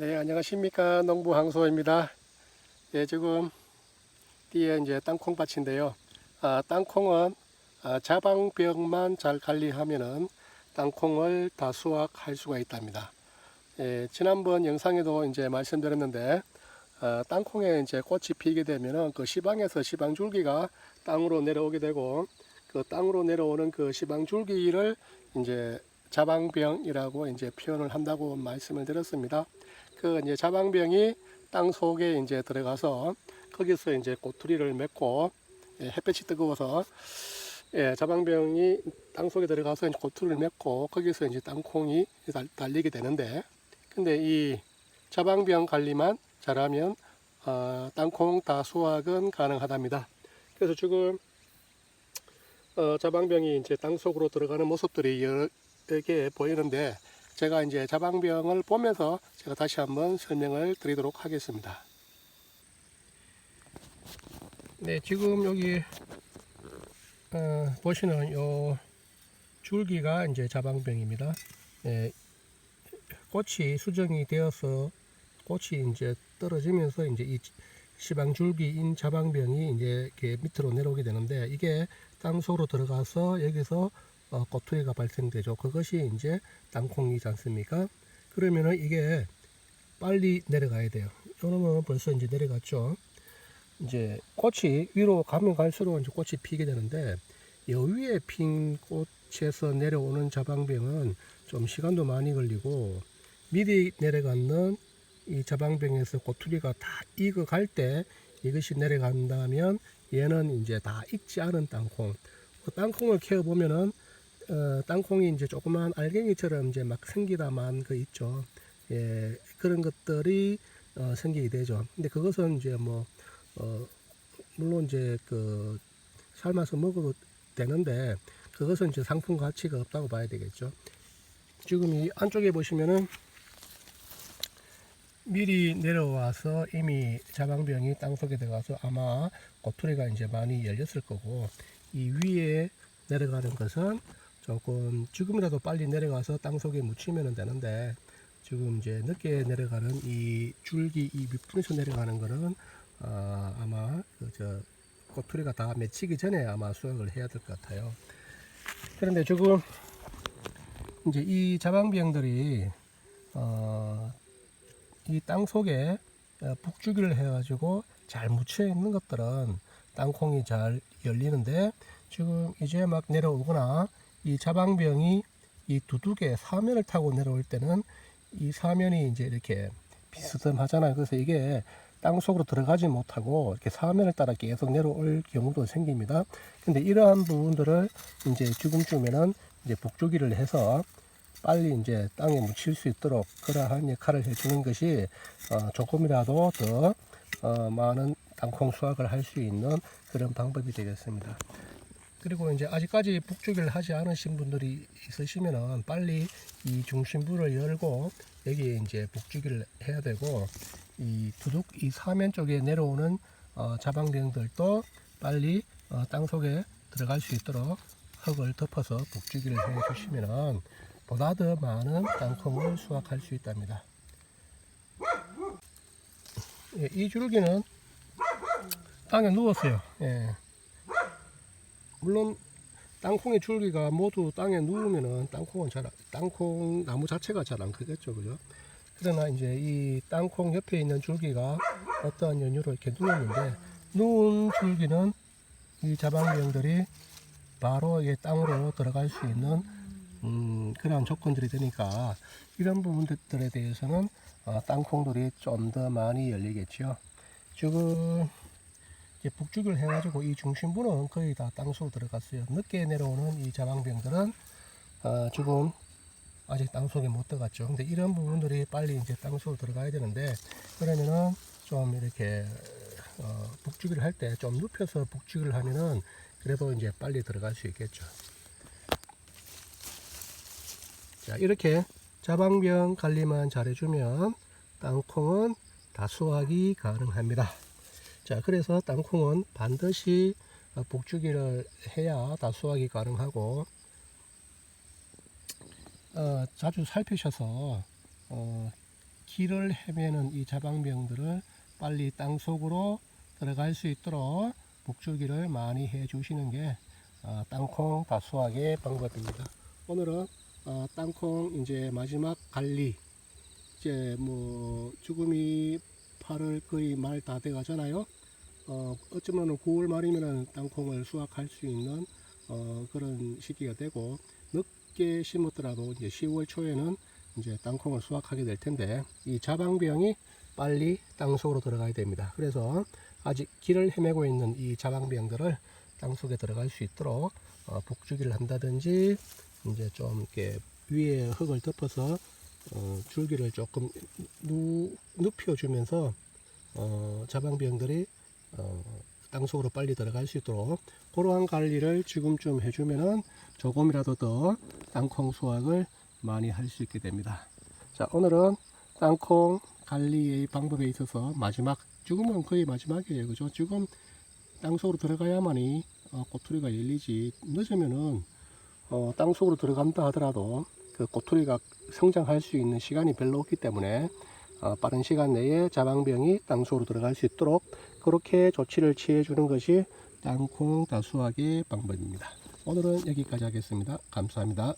네, 안녕하십니까. 농부 항소입니다. 예, 지금 뒤에 이제 땅콩밭인데요. 아, 땅콩은 아, 자방병만 잘 관리하면은 땅콩을 다 수확할 수가 있답니다. 예, 지난번 영상에도 이제 말씀드렸는데 아, 땅콩에 이제 꽃이 피게 되면은 그 시방에서 시방 줄기가 땅으로 내려오게 되고 그 땅으로 내려오는 그 시방 줄기를 이제 자방병이라고 이제 표현을 한다고 말씀을 드렸습니다. 그 이제 자방병이 땅 속에 이제 들어가서 거기서 이제 꼬투리를 맺고 예, 햇볕이 뜨거워서 예, 자방병이 땅 속에 들어가서 이제 꼬투리를 맺고 거기서 이제 땅콩이 달, 달리게 되는데 근데 이 자방병 관리만 잘하면 어, 땅콩 다 수확은 가능하답니다. 그래서 지금 어, 자방병이 이제 땅 속으로 들어가는 모습들이 여러 개 보이는데 제가 이제 자방병을 보면서 제가 다시 한번 설명을 드리도록 하겠습니다. 네, 지금 여기 어, 보시는 요 줄기가 이제 자방병입니다. 예, 꽃이 수정이 되어서 꽃이 이제 떨어지면서 이제 이 시방 줄기인 자방병이 이제 이렇게 밑으로 내려오게 되는데 이게 땅 속으로 들어가서 여기서 어, 꼬투리가 발생되죠. 그것이 이제 땅콩이지 않습니까? 그러면은 이게 빨리 내려가야 돼요. 요놈은 벌써 이제 내려갔죠. 이제 꽃이 위로 가면 갈수록 이제 꽃이 피게 되는데 여 위에 핀 꽃에서 내려오는 자방병은 좀 시간도 많이 걸리고 미리 내려가는 이 자방병에서 꼬투리가 다 익어갈 때 이것이 내려간다면 얘는 이제 다 익지 않은 땅콩. 그 땅콩을 키워 보면은 어, 땅콩이 이제 조그만 알갱이처럼 이제 막 생기다만 그 있죠. 예, 그런 것들이 어, 생기게 되죠. 근데 그것은 이제 뭐 어, 물론 이제 그 삶아서 먹어도 되는데 그것은 이제 상품 가치가 없다고 봐야 되겠죠. 지금 이 안쪽에 보시면은 미리 내려와서 이미 자방병이 땅속에 들어가서 아마 꼬투리가 이제 많이 열렸을 거고 이 위에 내려가는 것은 조금 지금이라도 빨리 내려가서 땅속에 묻히면 되는데 지금 이제 늦게 내려가는 이 줄기 이 밑분에서 내려가는 거는 아, 아마 그저 꼬투리가 다 맺히기 전에 아마 수확을 해야 될 것 같아요. 그런데 지금 이제 이 자방병들이 어, 이 땅 속에 어, 북주기를 해가지고 잘 묻혀 있는 것들은 땅콩이 잘 열리는데 지금 이제 막 내려오거나 이 자방병이 이 두둑에 사면을 타고 내려올 때는 이 사면이 이제 이렇게 비스듬하잖아요. 그래서 이게 땅 속으로 들어가지 못하고 이렇게 사면을 따라 계속 내려올 경우도 생깁니다. 근데 이러한 부분들을 이제 지금쯤에는 이제 북주기를 해서 빨리 이제 땅에 묻힐 수 있도록 그러한 역할을 해주는 것이 어, 조금이라도 더 어, 많은 땅콩 수확을 할 수 있는 그런 방법이 되겠습니다. 그리고 이제 아직까지 북주기를 하지 않으신 분들이 있으시면은 빨리 이 중심부를 열고 여기에 이제 북주기를 해야 되고 이 두둑 이 사면 쪽에 내려오는 어, 자방병들도 빨리 어, 땅 속에 들어갈 수 있도록 흙을 덮어서 북주기를 해 주시면은 보다 더 많은 땅콩을 수확할 수 있답니다. 예, 이 줄기는 땅에 누웠어요. 예. 물론 땅콩의 줄기가 모두 땅에 누우면은 땅콩은 잘, 땅콩 나무 자체가 잘 안 크겠죠, 그죠? 그러나 이제 이 땅콩 옆에 있는 줄기가 어떠한 연유로 이렇게 누웠는데 누운 줄기는 이 자방병들이 바로 이 땅으로 들어갈 수 있는 음, 그런 조건들이 되니까 이런 부분들에 대해서는 어, 땅콩들이 좀 더 많이 열리겠죠. 지금 이제 북주기를 해가지고 이 중심부는 거의 다 땅속으로 들어갔어요. 늦게 내려오는 이 자방병들은 어, 지금 아직 땅속에 못 들어갔죠. 근데 이런 부분들이 빨리 이제 땅속으로 들어가야 되는데 그러면은 좀 이렇게 어, 북주기를 할 때 좀 눕혀서 북주기를 하면은 그래도 이제 빨리 들어갈 수 있겠죠. 자, 이렇게 자방병 관리만 잘해주면 땅콩은 다 수확이 가능합니다. 자, 그래서 땅콩은 반드시 어, 북주기를 해야 다 수확이 가능하고, 어, 자주 살피셔서, 어, 길을 헤매는 이 자방병들을 빨리 땅 속으로 들어갈 수 있도록 목줄기를 많이 해 주시는 게 어, 땅콩 다수학의 방법입니다. 오늘은 어, 땅콩 이제 마지막 관리 이제 뭐 죽음이 8월 거의 말 다 돼 가잖아요. 어, 어쩌면 9월 말이면 땅콩을 수확할 수 있는 어, 그런 시기가 되고 늦게 심었더라도 이제 10월 초에는 이제 땅콩을 수확하게 될 텐데 이 자방병이 빨리 땅 속으로 들어가야 됩니다. 그래서 아직 길을 헤매고 있는 이 자방병들을 땅 속에 들어갈 수 있도록 어, 복주기를 한다든지 이제 좀 이렇게 위에 흙을 덮어서 어, 줄기를 조금 누, 눕혀주면서 어, 자방병들이 어, 땅 속으로 빨리 들어갈 수 있도록 그러한 관리를 지금쯤 해주면은 조금이라도 더 땅콩 수확을 많이 할 수 있게 됩니다. 자 오늘은 땅콩 관리의 방법에 있어서 마지막 지금은 거의 마지막이에요. 그죠? 지금 땅 속으로 들어가야만이 어, 꼬투리가 열리지. 늦으면은 어, 땅 속으로 들어간다 하더라도 그 꼬투리가 성장할 수 있는 시간이 별로 없기 때문에 어, 빠른 시간 내에 자방병이 땅 속으로 들어갈 수 있도록 그렇게 조치를 취해 주는 것이 땅콩 다수학의 방법입니다. 오늘은 여기까지 하겠습니다. 감사합니다.